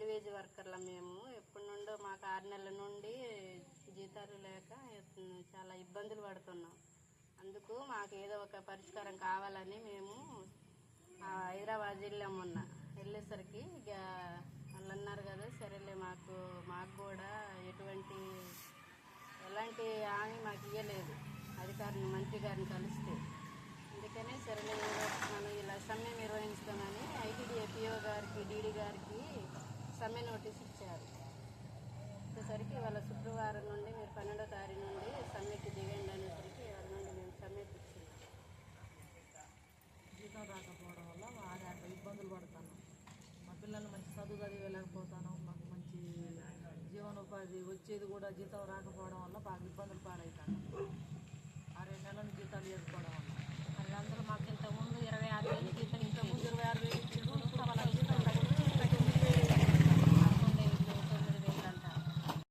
రైల్వేజ్ వర్కర్ల మేము. ఎప్పటి నుండో మాకు ఆరు నెలల నుండి జీతాలు లేక చాలా ఇబ్బందులు పడుతున్నాం. అందుకు మాకు ఏదో ఒక పరిష్కారం కావాలని మేము హైదరాబాద్ వెళ్ళాం మొన్న. వెళ్ళేసరికి ఇక వాళ్ళు అన్నారు కదా సరేలే మాకు మాకు కూడా ఎటువంటి ఎలాంటి హామీ మాకు ఇవ్వలేదు అధికారిని మంత్రి గారిని కలిస్తే రాకపోవడం వల్ల వారి ఇబ్బందులు పడుతున్నాం మా పిల్లల్ని మంచి చదువు చదివేయలేకపోతాను మాకు మంచి జీవనోపాధి వచ్చేది కూడా జీతం రాకపోవడం వల్ల బాగా ఇబ్బందులు పాడవుతాను